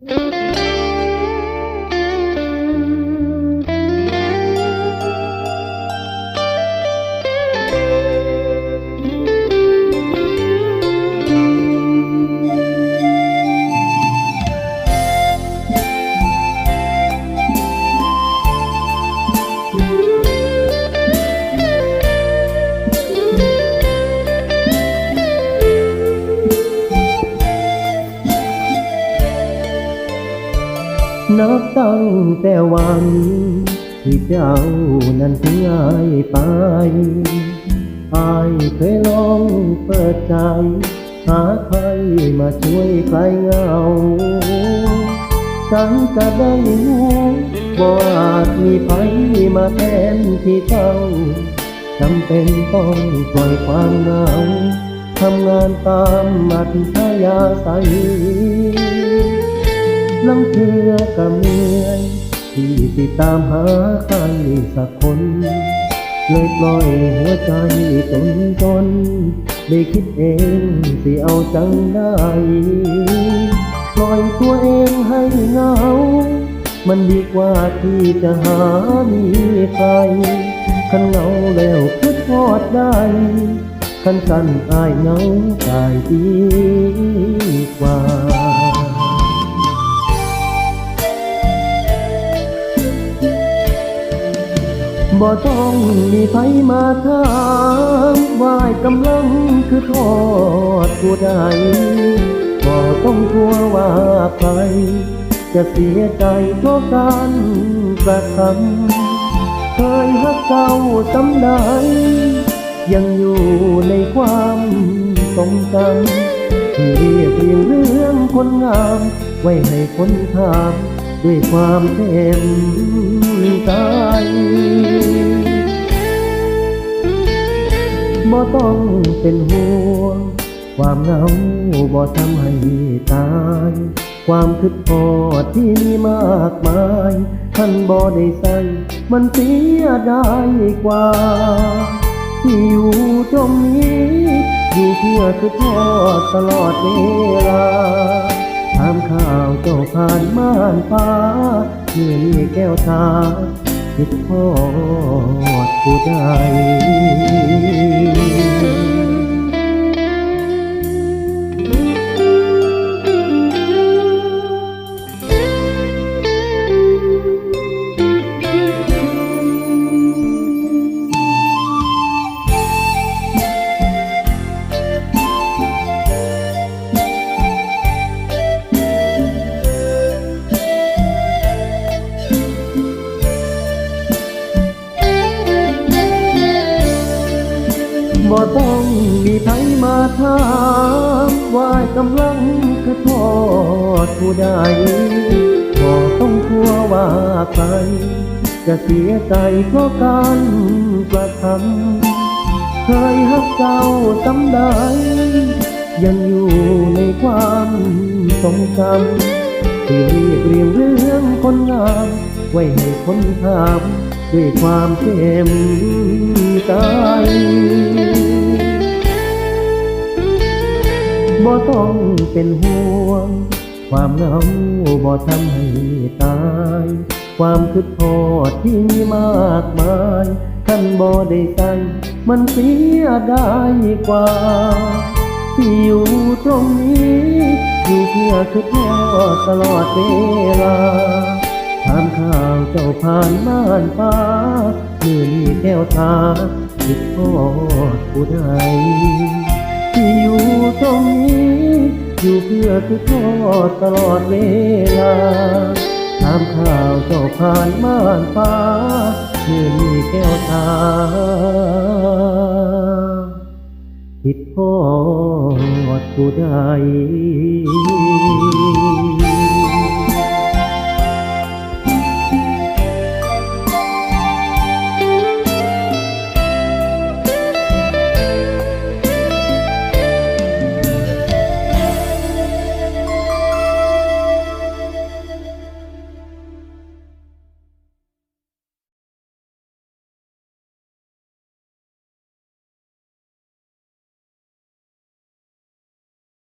Mm-hmm. นับตั้งแต่วันที่เจ้านั้นทิ้งอายไปอายเคยลองเปิดใจ หาใครมาช่วยคลายเหงา ฉันจะได้รู้ว่าอาจมีใครมาแทนที่เจ้าจำเป็นต้องปล่อยความเหงาทำงานตามอัธยาศัย ลังเทือก็เมื่อยที่ติดตามหาใครสักคน เลยปล่อยหัวใจจนจน ได้คิดเองสิเอาจังได้ปล่อยตัวเองให้เหงา มันดีกว่าที่จะหามีใครคันเหงาแล้วคิดทอดได้คันกันอายเหงาตายดีกว่า บ่ต้องมีไผมาถามว่ายกำลังคือทอดผู้ใดบ่ต้องกลัวว่าใครจะเสียใจเพราะการกระทำเคยฮักเจ้าสำใดยังอยู่ในความทรงจำที่เรียกเรียงเรื่องคนงาม ไว้ให้คนถาม ด้วยความเต็มใจบ่ต้องเป็นห่วง ความเหงาบ่ทำให้ตาย ความคิดพอที่มีมากมาย ท่านบ่ได้ใส่มันเสียดายกว่า ที่อยู่ตรงนี้ อยู่เพื่อคือทอดตลอดเวลา เมื่อนี้แก้วตาคิดทอดผู้ใด บ่ต้องมีไผมาถามว่ากำลังคือทอดผู้ใดบ่ต้องกลัวว่าใครจะเสียใจเพราะการกระทำเคยฮักเจ้าสำใดยังอยู่ในความทรงจำที่เรียกเรียงเรื่องคนงามไว้ให้คนถาม ด้วยความเต็มใจบ่ต้องเป็นห่วง ความเหงาบ่ทำให้ตาย ความคิดทอดที่มีมากมายท่านบ่ได้ใส่มันเสียไดายกว่า ที่อยู่ตรงนี้อยู่เพื่อคือทอดตลอดเวลา ผ่านม่านฟ้ามือนีแก้วตาคิดทอดผู้ใดที่อยู่ตรงนี้ อยู่เพื่อคือทอดตลอดเวลาถามข่าวเจ้าผ่านม่านฟ้าเมื่อมีแก้วตาคิดทอดผู้ใด